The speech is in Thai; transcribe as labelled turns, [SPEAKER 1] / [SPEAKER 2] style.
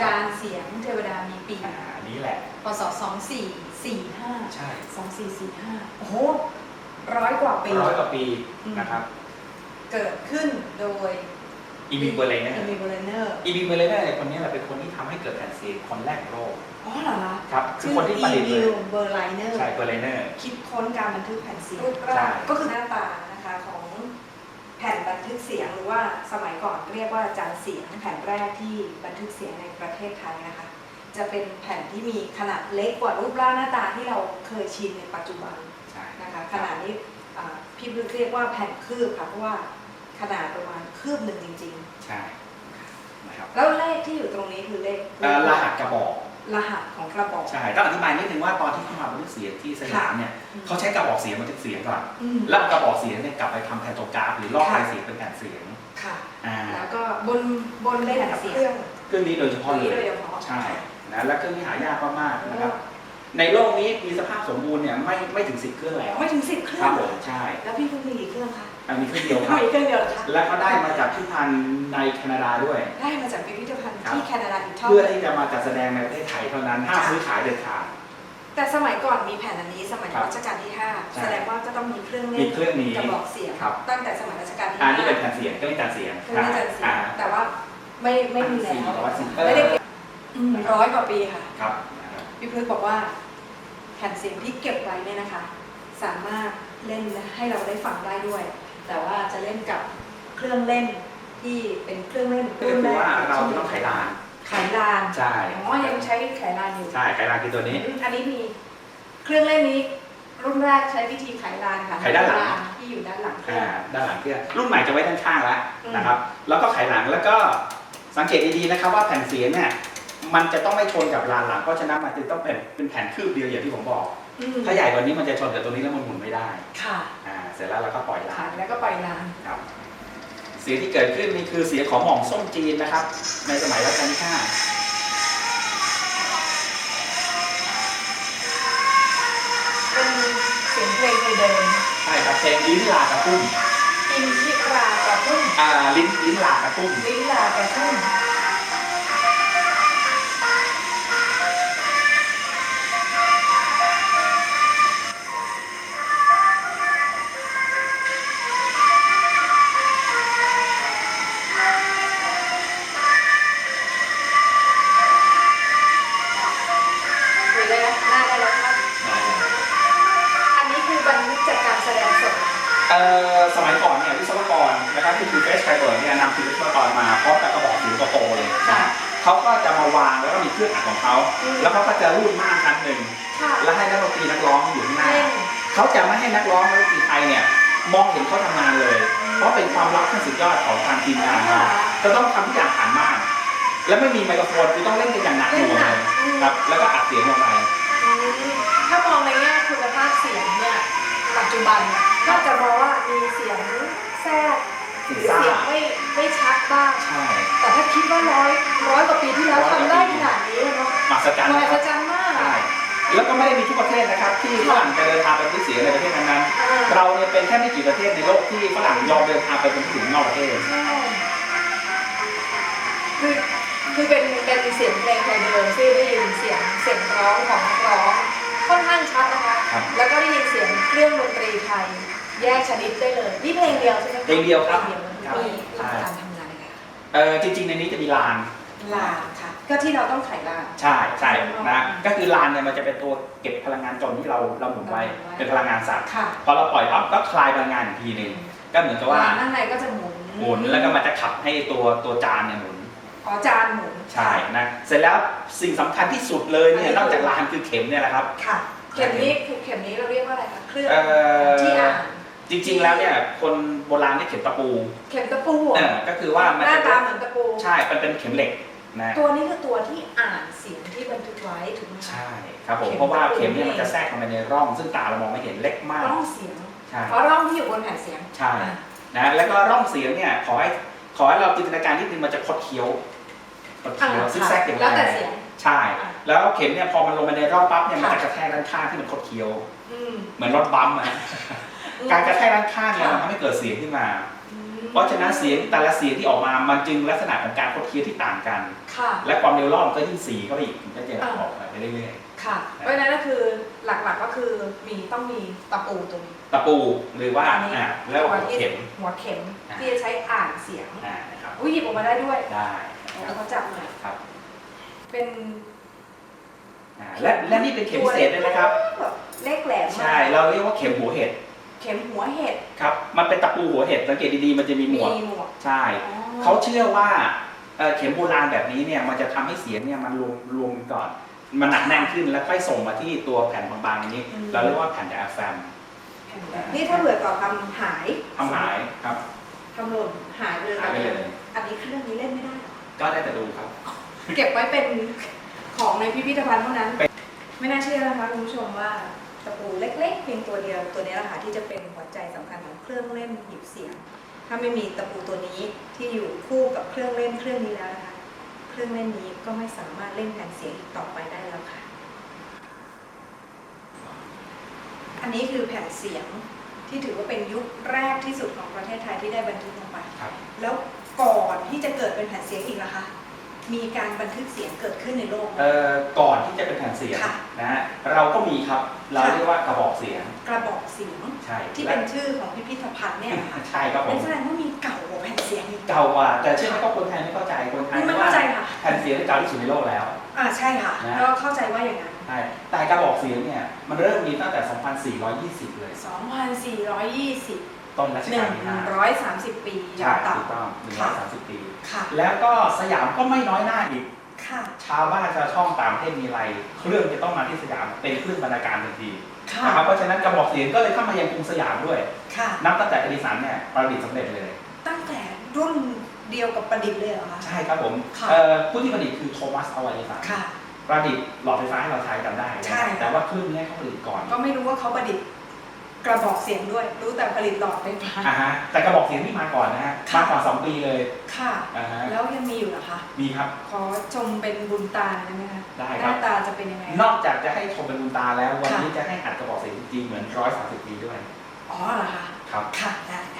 [SPEAKER 1] จานเสียงเทวดามีปีก
[SPEAKER 2] อ่าอันนี้แหละ
[SPEAKER 1] พศ2445
[SPEAKER 2] ใช่
[SPEAKER 1] 2445 โอ้โหร้อยกว่าปี
[SPEAKER 2] ร้อยกว่าปี
[SPEAKER 1] อืม
[SPEAKER 2] นะครับ
[SPEAKER 1] เกิดขึ้นโดย
[SPEAKER 2] อีบีเบอร์เลนเนอ
[SPEAKER 1] เอ
[SPEAKER 2] ร์
[SPEAKER 1] มิเบอร์เนอร์
[SPEAKER 2] อีบีเบอร์เลนเนอร์คนนี้แหละเป็นคนที่ทำให้เกิดแผ่นซีดีคนแรกของโลก
[SPEAKER 1] อ๋อเหรอคะ
[SPEAKER 2] ครับคือคนที่ประดิษฐ์เล
[SPEAKER 1] ชื่
[SPEAKER 2] ย
[SPEAKER 1] อเบอร์ไลเนอร์
[SPEAKER 2] ใช่เบอร์เลนเนอร์
[SPEAKER 1] คิดค้นการบันทึกแผ่นเสียงรูป
[SPEAKER 2] ใช่
[SPEAKER 1] ร่างก็คือหน้าตานะคะของ แผ่นบันทึกเสียงหรือว่าสมัยก่อนเรียกว่าจานเสียงแผ่นแรกที่บันทึกเสียงในประเทศไทยนะคะ จะเป็นแผ่นที่มีขนาดเล็กกว่ารูปร่างหน้าตาที่เราเคยชินในปัจจุบัน
[SPEAKER 2] ใช่
[SPEAKER 1] นะคะขนาดนี้อ่าพี่พึกเรียกว่าแผ่นคืบค่ะเพราะว่าขนาดประมาณคืบหนึ่งจริง
[SPEAKER 2] ใช่นะครับ
[SPEAKER 1] ๆแล้วเลขที่อยู่ตรงนี้คือเลข
[SPEAKER 2] เอ่อรหัสกระบอก
[SPEAKER 1] รหัสของกระบอก
[SPEAKER 2] ใช่ต้องอธิบายนิดนึงว่าตอนที่เข้ามาบันทึกเสียงที่สยามเนี่ยเขาใช้กระบอกเสียงบันทึกเสียงก่อน
[SPEAKER 1] อืม
[SPEAKER 2] แล้วเอากระบอกเสียงเนี่ยกลับไปทำแผ่นโทรกราฟหรือลอก
[SPEAKER 1] ค่ะ
[SPEAKER 2] ลายเสียงเป็นแผ่นเสียง
[SPEAKER 1] ค่ะ
[SPEAKER 2] อ่า
[SPEAKER 1] แล้วก็บนบนเลขเสียง
[SPEAKER 2] เครื่องนี้โดยเฉ
[SPEAKER 1] เค
[SPEAKER 2] พาะ
[SPEAKER 1] รื่อง
[SPEAKER 2] เล
[SPEAKER 1] นี้โดย
[SPEAKER 2] ย
[SPEAKER 1] เฉพาะ
[SPEAKER 2] ใช่นะและเครื่องนี้หายากมากๆนะครับ ในโลกนี้มีสภาพสมบูรณ์เนี่ยไม่ไม่ถึงสิบเครื่องแล้ว
[SPEAKER 1] ไม่ถึงสิบเครื่
[SPEAKER 2] ค
[SPEAKER 1] อ
[SPEAKER 2] รั
[SPEAKER 1] ง
[SPEAKER 2] บผมใช่
[SPEAKER 1] แล้วพี่เพิ่งมีกี่เครื่องคะ
[SPEAKER 2] อันนี้เครื่องเดียวครับ
[SPEAKER 1] มีเครื่องเดียวเหรอคะ
[SPEAKER 2] และก็ได้มาจากพิพิธภัณฑ์ในแคนาดาด้วย
[SPEAKER 1] ได้มาจากพิพิธภัณฑ์
[SPEAKER 2] ครับ
[SPEAKER 1] ที่แคนาดาอีกเท่า
[SPEAKER 2] เพื่อ
[SPEAKER 1] นั้น
[SPEAKER 2] ที่จะมาจัดแสดงในประเทศไทยเท่านั้นห้ามซื้อขายเด็ดขาด
[SPEAKER 1] แต่สมัยก่อนมีแผ่นอันนี้สมัย
[SPEAKER 2] ครับ
[SPEAKER 1] รัชกาลที่
[SPEAKER 2] ใช่
[SPEAKER 1] 5แสดงว่าก็ต้องมีเครื่องเล่
[SPEAKER 2] มี
[SPEAKER 1] น
[SPEAKER 2] เครื่องนี้
[SPEAKER 1] กระบอกเสียง
[SPEAKER 2] ครับ
[SPEAKER 1] ตั้งแต่สมัยรัชกาลที่
[SPEAKER 2] อันนี้เป็น
[SPEAKER 1] 5
[SPEAKER 2] แผ่นเสียงเครื่องเล่นจานเสียง
[SPEAKER 1] เครื่องเล่นจันเสีย
[SPEAKER 2] อ่าง
[SPEAKER 1] แต่ว่าไม่ไม่มีแล้ว
[SPEAKER 2] สี่ร้อยสิบ
[SPEAKER 1] ไม่ได้เก็บอืมร้อยกว่าปีค่ะ
[SPEAKER 2] ครับ
[SPEAKER 1] พี่พฤกษ์บอกว่าแผ่นเสียงที่เก็บไว้เนี่ยนะคะ สามารถเล่นให้เราได้ฟังได้ด้วย แต่ว่าจะเล่นกับเครื่องเล่นที่เป็นเครื่องเล่น
[SPEAKER 2] ก็คือว่าเราจะต้องไขลาน
[SPEAKER 1] ไขลาน
[SPEAKER 2] ใช่
[SPEAKER 1] อ๋อยังใช้ไขลานอยู่
[SPEAKER 2] ใช่ไขลานคือตัวนี้
[SPEAKER 1] อันนี้มีเครื่องเล่นนี้ รุ่นแรกใช้วิธีไขลานค่ะ
[SPEAKER 2] ไขด้านหลัง
[SPEAKER 1] ที่อยู่ด้านหลังเครื่
[SPEAKER 2] อ่า
[SPEAKER 1] อง
[SPEAKER 2] ด้านหลังเครื่องรุ่นใหม่จะไว้ด้านข้างแล้ว
[SPEAKER 1] อืม
[SPEAKER 2] นะครับ แล้วก็ไขหลังแล้วก็สังเกตดีๆนะครับว่าแผ่นเสียงเนี่ย มันจะต้องไม่ชนกับลานหลังเพราะฉะนั้นมันจะต้องเป็นเป็นแผ่นคืบเดียวอย่างที่ผมบอก
[SPEAKER 1] อืม
[SPEAKER 2] ถ้าใหญ่กว่านี้มันจะชนกับตรงนี้แล้วมันหมุนไม่ได้
[SPEAKER 1] ค่ะ
[SPEAKER 2] อ่าเสร็จแล้วเราก็ปล่อยลา
[SPEAKER 1] ค่ะ
[SPEAKER 2] น
[SPEAKER 1] แล้วก็ปล่อยลาน
[SPEAKER 2] ครับเสียงที่เกิดขึ้นนี่คือเสียงของหม่อมส้มจีนนะครับ ในสมัยรัชกาลที่ห้า
[SPEAKER 1] เป็นเสียงเพลงไทยเดิม
[SPEAKER 2] ใช่ครับเพลงลิ้นลากระตุ้ม
[SPEAKER 1] อินทิรากระทุ่ม
[SPEAKER 2] อ่าลิ้นลิ้นลากระตุ้ม
[SPEAKER 1] ลิ้นลากระทุ่มคุย ดงสด
[SPEAKER 2] เอ่อสมัยก่อนเนี่ยวิศวกรนะครับที่คือเฟสไฟเบิร์เนี่ยนำทีมวิศวกรมาพร้อมกับกระบอกเสียงโตๆเลย
[SPEAKER 1] ค่ะ
[SPEAKER 2] เขาก็จะมาวางแล้วก็มีเครื่องอัดของเขา
[SPEAKER 1] อืม
[SPEAKER 2] แล้วเขาก็จะรูดม่านคันหนึ่ง
[SPEAKER 1] ค่ะ
[SPEAKER 2] แล้วให้นักดนตรีนักร้องอยู่ข้างหน้า
[SPEAKER 1] เล่น
[SPEAKER 2] เขาจะไม่ให้นักร้องนักดนตรีไทยเนี่ยมองเห็นเขาทำงานเลย เพราะเป็นความลับขั้นสุดยอดของทางทีมงานเขาจะต้องทำทุกอย่างผ่านม่านแล้วไม่มีไมโครโฟนคือต้องเล่นกันอย่างหนักหน่วงเลยครับแล้วก็อัดเสียงลงไป
[SPEAKER 1] อืมถ้ามองในแง่คุณภาพเสียงเนี่ย ปัจจุบันก็จะมองว่ามีเสียงแทรกหรือเสียงไม่ไม่ชัดบ้าง
[SPEAKER 2] ใช่
[SPEAKER 1] แต่ถ้าคิดว่าร้อยร้อยกว่าปีที่แล้วทำได้ขนาดนี้เลยเนาะ
[SPEAKER 2] มหัศจรรย์
[SPEAKER 1] มหั
[SPEAKER 2] นะค
[SPEAKER 1] ศ
[SPEAKER 2] รับ
[SPEAKER 1] จรรย์มาก
[SPEAKER 2] ใช่แล้วก็ไม่ได้มีทุกประเทศนะครับ ที่ฝรั่งจะเดินทางไปบันทึกเสียงในประเทศนั้น
[SPEAKER 1] อ่า
[SPEAKER 2] ๆเราเนี่ยเป็นแค่ไม่กี่ประเทศในโลกที่ฝรั่งยอมเดินทางไปบันทึกเสียงนอกประเทศ
[SPEAKER 1] ใช่คือคือเป็นเป็นเสียงเพลงไทยเดิมที่ได้ยินเสียงเสียงร้องของนักร้องค่อนข้างชัดนะคะ
[SPEAKER 2] ครับ
[SPEAKER 1] แล้วก็ได้ยินเสียงเครื่องดนตรีไทย แยกชนิดได้เลยนี่เพลงเดียวใช่ไหมะ
[SPEAKER 2] เพลงเดียวครับ
[SPEAKER 1] พลงเดียว
[SPEAKER 2] ครับ
[SPEAKER 1] มีหลักการทำงานยังไงคะ
[SPEAKER 2] เออจริง ๆ ในนี้จะมีลาน
[SPEAKER 1] ลานค่ะก็ที่เราต้องไขลาน
[SPEAKER 2] ใช่ใช่นะก็คือลานเนี่ยมันจะเป็นตัวเก็บพลังงานจนที่เราเราหมุนไว้
[SPEAKER 1] หมุนไว้
[SPEAKER 2] เป็นพลังงานสัตว์
[SPEAKER 1] ค่ะ
[SPEAKER 2] พอเราปล่อยปั๊บก็คลายพลังงานอีกทีหนึ่งก็เหมือนกับว่า
[SPEAKER 1] ลานข้างในก็จะหมุน
[SPEAKER 2] หมุนแล้วก็มันจะขับให้ตัวตัวจานเนี่ยหมุน
[SPEAKER 1] อ๋อจานหมุน
[SPEAKER 2] ใช่นะเสร็จแล้วสิ่งสำคัญที่สุดเลยเนี่ยนอกจากลานคือเข็มเนี่ยแหละครับ
[SPEAKER 1] ค่ะ เข็มนี้คือเข็มนี้เราเรียกว่าอะไรคะเครื่อง
[SPEAKER 2] เอ่อ
[SPEAKER 1] ที่อ่าน
[SPEAKER 2] จริง ๆ แล้วเนี่ยคนโบราณเนี่ยเข็มตะปู
[SPEAKER 1] เข็มตะปู
[SPEAKER 2] เออก็คือว่ามัน
[SPEAKER 1] หน้า
[SPEAKER 2] จะ
[SPEAKER 1] ตาเหมือนตะปู
[SPEAKER 2] ใช่มันเป็นเข็มเหล็กนะ
[SPEAKER 1] ตัวนี้คือตัวที่อ่านเสียงที่บันทึกไว้ถูกไหมคะ
[SPEAKER 2] ใช่ครับผม
[SPEAKER 1] เข็ม
[SPEAKER 2] เพราะว่า
[SPEAKER 1] ตะปู
[SPEAKER 2] เข็มเนี่ย
[SPEAKER 1] นี่
[SPEAKER 2] มันจะแทรกเข้ามาในร่อง ซึ่งตาเรามองไม่เห็นเล็กมาก
[SPEAKER 1] ร่องเสียง
[SPEAKER 2] ใช่
[SPEAKER 1] เพราะร่องที่อยู่บนแผ่นเสียง
[SPEAKER 2] ใช่นะแล้วก็ร่องเสียงเนี่ยขอให้ขอให้เราจินตนาการนิดนึงมันจะคดเคี้ยวคดเคี้ยว
[SPEAKER 1] อ่า
[SPEAKER 2] ซึ่งแทรกอย่าง
[SPEAKER 1] แล้วแต่
[SPEAKER 2] ไร
[SPEAKER 1] เสียง
[SPEAKER 2] ใช่
[SPEAKER 1] อ่า
[SPEAKER 2] แล้วเข็มเนี่ยพอมันลงไปในร่องปั๊บเนี่ยมัน
[SPEAKER 1] ค่ะ
[SPEAKER 2] จะกระแทกด้านข้างที่มันคดเคี้ยว
[SPEAKER 1] อืม
[SPEAKER 2] เหมือนรถบัมป์อะการกระแทกด้านข้างเนี่ย
[SPEAKER 1] ค่ะ
[SPEAKER 2] มันทำให้เกิดเสียงขึ้นมา
[SPEAKER 1] อืม
[SPEAKER 2] เพราะฉะนั้นเสียงแต่ละเสียงที่ออกมา มันจึงลักษณะของการคดเคี้ยวที่ต่างกัน
[SPEAKER 1] ค่ะ
[SPEAKER 2] และความเร็วรอบก็ยิ่งสีเข้าไปอีกมันก็จะ
[SPEAKER 1] อ่า
[SPEAKER 2] ออกไปเรื่อย
[SPEAKER 1] ค่ะ เพราะฉะนั้นก็คือหลักๆก็คือมีต้องมีตะปูตัวนี้
[SPEAKER 2] ๆตะปูหรือว่า
[SPEAKER 1] อันนี้
[SPEAKER 2] อ่าแล้วหัว
[SPEAKER 1] ที่
[SPEAKER 2] เข็ม
[SPEAKER 1] หัวเข็ม
[SPEAKER 2] อ่า
[SPEAKER 1] ที่จะใช้อ่านเสียง
[SPEAKER 2] อ่านะครับ
[SPEAKER 1] อุ้ยหยิบออกมาได้ด้วย
[SPEAKER 2] ได้ค
[SPEAKER 1] แล้
[SPEAKER 2] รั
[SPEAKER 1] ว
[SPEAKER 2] บ
[SPEAKER 1] เขาจับหน่อย
[SPEAKER 2] ครับ
[SPEAKER 1] เป็น
[SPEAKER 2] อ่าและและนี่เป็นเข็มพิเศษด้วยนะครับ
[SPEAKER 1] แบบเลขแหลมมาก
[SPEAKER 2] ใช่เราเรียกว่าเข็มหัวเห็ด
[SPEAKER 1] เข็มหัวเห็ด
[SPEAKER 2] ครับมันเป็นตะปูหัวเห็ดสังเกตดีๆมันจะมีหมวก
[SPEAKER 1] มีหมวก
[SPEAKER 2] ใช่
[SPEAKER 1] อ๋อ
[SPEAKER 2] เขาเชื่อว่าเอ่อเข็มโบราณแบบนี้เนี่ยมันจะทำให้เสียงเนี่ยมันรวมรวมกันก่อน มันหนักแน่นขึ้นแล้วค่อยส่งมาที่ตัวแผ่นบางๆอย่างนี้เราเรียกว่าแผ่นไดอะแฟม
[SPEAKER 1] นี่ถ้าเผื่อต่อทำหาย
[SPEAKER 2] ทำหายครับ
[SPEAKER 1] ทำหล่นหายไปเลย
[SPEAKER 2] หายไปเลย
[SPEAKER 1] อันนี้เครื่องนี้เล่นไม่ได้เหรอ
[SPEAKER 2] ก็ได้แต่ดูครับ
[SPEAKER 1] เก็บไว้เป็น ของในพิพิธภัณฑ์เท่านั้น ไม่น่าเชื่อนะคะคุณผู้ชมว่าตะปูเล็กๆเพียงตัวเดียวตัวนี้แหละค่ะที่จะเป็นหัวใจสำคัญของเครื่องเล่นหยิบเสียง ถ้าไม่มีตะปูตัวนี้ที่อยู่คู่กับเครื่องเล่นเครื่องนี้แล้วนะคะเครื่องเล่นนี้ก็ไม่สามารถเล่นแผ่นเสียงอีกต่อไปได้แล้วค่ะ อันนี้คือแผ่นเสียงที่ถือว่าเป็นยุคแรกที่สุดของประเทศไทยที่ได้บันทึกลงไป
[SPEAKER 2] ครับ
[SPEAKER 1] แล้วก่อนที่จะเกิดเป็นแผ่นเสียงอีกนะคะ มีการบันทึกเสียงเกิดขึ้นในโลกไหม
[SPEAKER 2] เอ่อก่อนที่จะเป็นแผ่นเสียง
[SPEAKER 1] ค่ะ
[SPEAKER 2] นะฮะเราก็มีครับเรา
[SPEAKER 1] ค่ะ
[SPEAKER 2] เรียกว่ากระบอกเสียง
[SPEAKER 1] กระบอกเสียง
[SPEAKER 2] ใช่
[SPEAKER 1] ที่เป็นชื่อของพิพิธภัณฑ์เนี่ยนะคะ
[SPEAKER 2] ใช่ครับผ
[SPEAKER 1] เป็
[SPEAKER 2] ม
[SPEAKER 1] นแสดงว่ามีเก่ากว่าแผ่นเสียงอีก
[SPEAKER 2] เก่ากว่า แต่เชื่อไหมก็คนไทยไม่เข้าใจคนไทย
[SPEAKER 1] ไม่
[SPEAKER 2] ว่า
[SPEAKER 1] เข้าใจค่ะ
[SPEAKER 2] แผ่นเสียงที่เก่าที่สุดในโลกแล้ว
[SPEAKER 1] อ่าใช่ค่ะ
[SPEAKER 2] นะ
[SPEAKER 1] แล้วเข้าใจว่าอย่างนั้น
[SPEAKER 2] ใช่แต่กระบอกเสียงเนี่ยมันเริ่มมีตั้งแต่ 2420 เลย
[SPEAKER 1] 2,420
[SPEAKER 2] ต้นรัชกาลที่ห้า
[SPEAKER 1] 130ปีอ
[SPEAKER 2] ใช่
[SPEAKER 1] ย่าง
[SPEAKER 2] ถูก
[SPEAKER 1] ต่ำ
[SPEAKER 2] ต้อง
[SPEAKER 1] ค่ะ
[SPEAKER 2] 130ปี
[SPEAKER 1] ค่ะ
[SPEAKER 2] แล้วก็สยามก็ไม่น้อยหน้าอีก
[SPEAKER 1] ค่ะ
[SPEAKER 2] ชาวบ้านชาวช่องต่างประเทศมีอะไรเครื่องจะต้องมาที่สยามเป็นเครื่องบรรณาการทันที
[SPEAKER 1] ค่ะ
[SPEAKER 2] นะครับเพราะฉะนั้นกระบอกเสียงก็เลยเข้ามายังกรุงสยามด้วย
[SPEAKER 1] ค่ะ
[SPEAKER 2] นับตั้งแต่อดิสันเนี่ยประดิษฐ์สำเร็จเลย
[SPEAKER 1] ตั้งแต่รุ่นเดียวกับประดิษฐ์เลยเหรอคะ
[SPEAKER 2] ใช่ครับผม
[SPEAKER 1] ค่ะ
[SPEAKER 2] เอ่อผู้ที่ประดิษฐ์คือโทมัสอวัยสัน
[SPEAKER 1] ค่ะ
[SPEAKER 2] ประดิษฐ์หลอดไฟฟ้าให้เราใช้จำได้นะ
[SPEAKER 1] ใช่
[SPEAKER 2] แต่ว่าเครื่องเนี้เขาผลิตก่อน
[SPEAKER 1] ก็ไม่รู้ว่าเขาประดิษฐ์ กระบอกเสียงด้วย รู้แต่ผลิตหลอดไฟฟ้า
[SPEAKER 2] อ่าฮะแต่กระบอกเสียงที่มาก่อนนะฮะ
[SPEAKER 1] ค่ะ
[SPEAKER 2] มาก่อนสองปีเลย
[SPEAKER 1] ค่ะ
[SPEAKER 2] อ่าฮะ
[SPEAKER 1] แล้วยังมีอยู่เหรอคะ
[SPEAKER 2] มีครับ
[SPEAKER 1] ขอชมเป็นบุญตาได้ไหมคะ
[SPEAKER 2] ได้
[SPEAKER 1] ห
[SPEAKER 2] ครั
[SPEAKER 1] น้า
[SPEAKER 2] บ
[SPEAKER 1] ตาจะเป็นยังไง
[SPEAKER 2] นอกจากจะให้ชมเป็นบุญตาแล้ววัน
[SPEAKER 1] ค่ะ
[SPEAKER 2] นี้จะให้อัดกระบอกเสียงจริงๆเหมือนร้อยสามสิบปีด้วย
[SPEAKER 1] อ๋อเหรอคะ
[SPEAKER 2] ครับ
[SPEAKER 1] ค่ะ ได้ได้